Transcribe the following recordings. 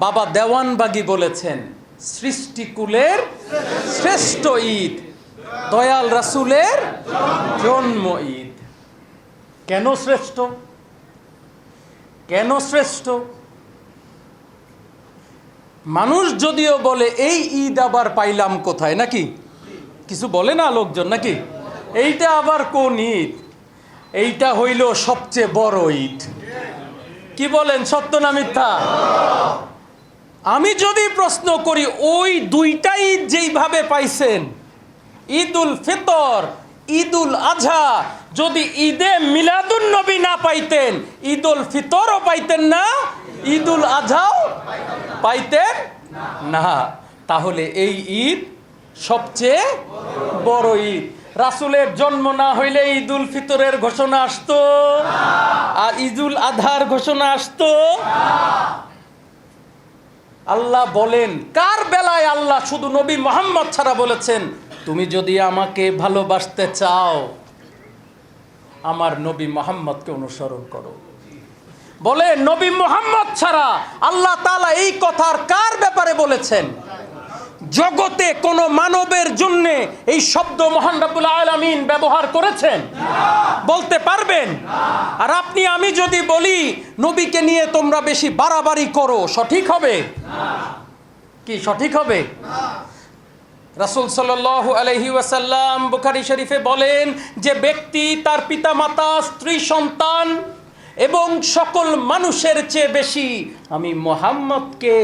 বাবা দেওয়ানবাগি বলেছেন, সৃষ্টিকুলের শ্রেষ্ঠ ঈদ, দয়াল রাসুলের জন্ম ঈদ। কেন শ্রেষ্ঠ? কেন শ্রেষ্ঠ? মানুষ যদিও বলে, এই ঈদ আবার পাইলাম কোথায়? নাকি? কিছু বলে না লোকজন নাকি? এইটা আবার কোন ঈদ? এইটা হইল সবচেয়ে বড় ঈদ। কি বলেন? সত্য না মিথ্যা? আমি যদি প্রশ্ন করি, ওই দুইটা ঈদ যেইভাবে পাইছেন উল ফিতর ঈদ উল আজহা যদি ঈদে মিলাদুন নবী না পাইতেন ঈদ উল ফিতরও পাইতেন না ঈদ উল আজহাও পাইতেন না। তাহলে এই ঈদ সবচেয়ে বড় ঈদ। রাসুলের জন্ম না হইলে ঈদ উল ফিতরের ঘোষণা আসতো, আর ঈদুল আধার ঘোষণা আসতো। আল্লাহ বলেন, কার বেলায় আল্লাহ শুধু নবী মোহাম্মদ ছাড়া বলেছেন? তুমি যদি আমাকে ভালোবাসতে চাও, আমার নবী মোহাম্মদকে অনুসরণ করো। বলে নবী মোহাম্মদ ছাড়া আল্লাহ তালা এই কথার কার ব্যাপারে বলেছেন? জগতে কোনো মানবের জন্য এই শব্দ মহান রাব্বুল আলামিন ব্যবহার করেছেন? বলতে পারবেন? আর আপনি, আমি যদি বলি, নবীকে নিয়ে তোমরা বেশি বাড়াবাড়ি করো, সঠিক হবে? কি সঠিক হবে? রাসূল সাল্লাল্লাহু আলাইহি ওয়াসাল্লাম বুখারী শরীফে বলেন যে ব্যক্তি, তার পিতা মাতা স্ত্রী, সন্তান এবং সকল মানুষের চেয়ে বেশি আমি মোহাম্মদকে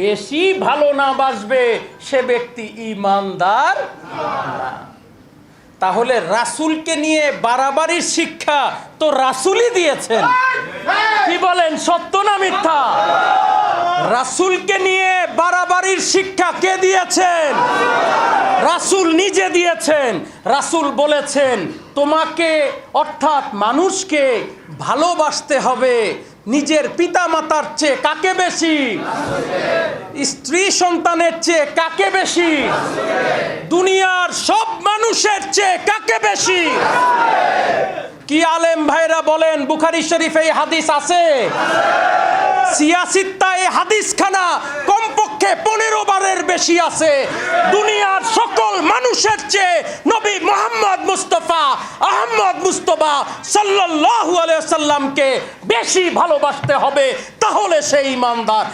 বেশি ভালো না বাসবে সে ব্যক্তি ইমানদার তাহলে রাসূলকে নিয়ে বাড়াবাড়ির শিক্ষা তো রাসূলই দিয়েছেন। কি বলেন, সত্য না মিথ্যা? রাসূলকে নিয়ে বাড়াবাড়ির শিক্ষা কে দিয়েছেন? রাসূল নিজে দিয়েছেন। রাসূল বলেছেন, তোমাকে অর্থাৎ মানুষকে ভালোবাসতে হবে নিজের পিতা মাতার চেয়ে কাকে বেশি? স্ত্রী সন্তানের চেয়ে কাকে বেশি? দুনিয়ার সব মানুষের চেয়ে কাকে বেশি? কি আলেম ভাইরা বলেন, বুখারি শরীফে এই হাদিস আছে? সিয়াসিত্তা এই হাদিসখানা কমপক্ষে পনেরো বারের বেশি আছে। দুনিয়ার সকল মানুষের চেয়ে নবী মোহাম্মদ মুস্তফা আহমদ মুস্তফা সাল্লাহ আলিয়া সাল্লামকে বেশি ভালোবাসতে হবে তাহলে সেই ইমানদার।